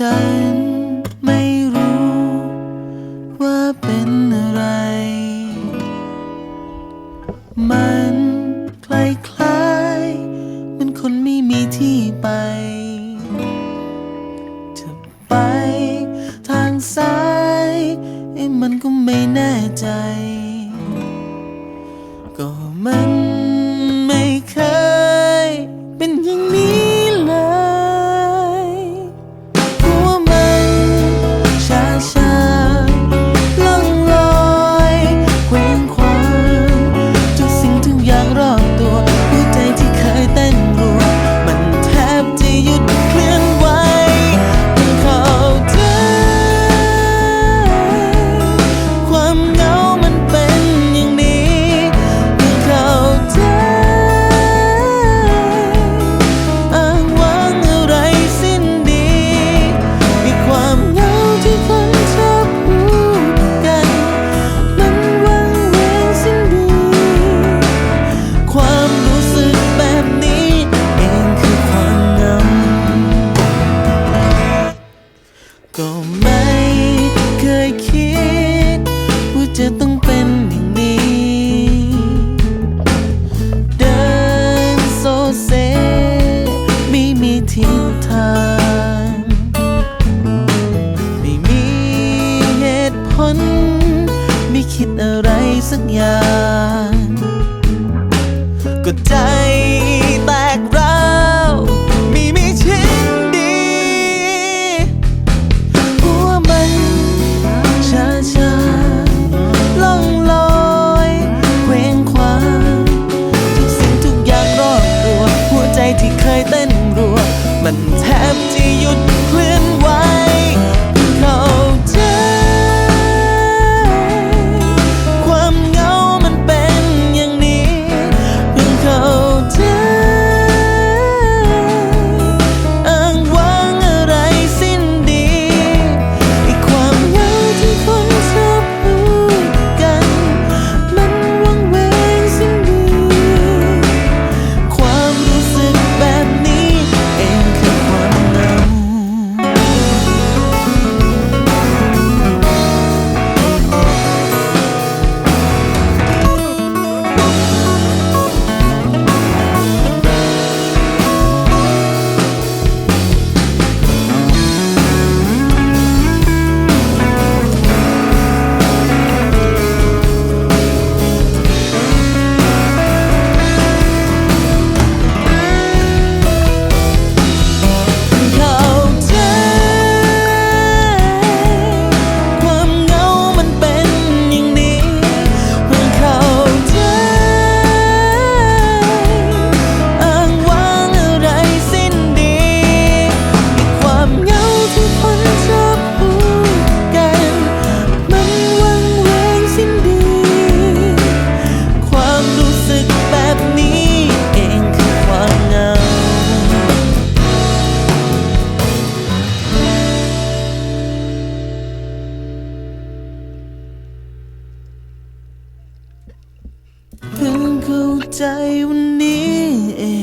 ฉันไม่รู้ว่าเป็นอะไร มันคล้ายคล้ายมันคนไม่มีที่ไปจะไปทางซ้ายไอ้มันก็ไม่แน่ใจ ก็มัน จะต้องเป็นอย่างนี้ เดินโซเซ ไม่มีทิศทางไม่มีเหตุผล ไม่คิดอะไรสักอย่าง ใจวันนี้เอง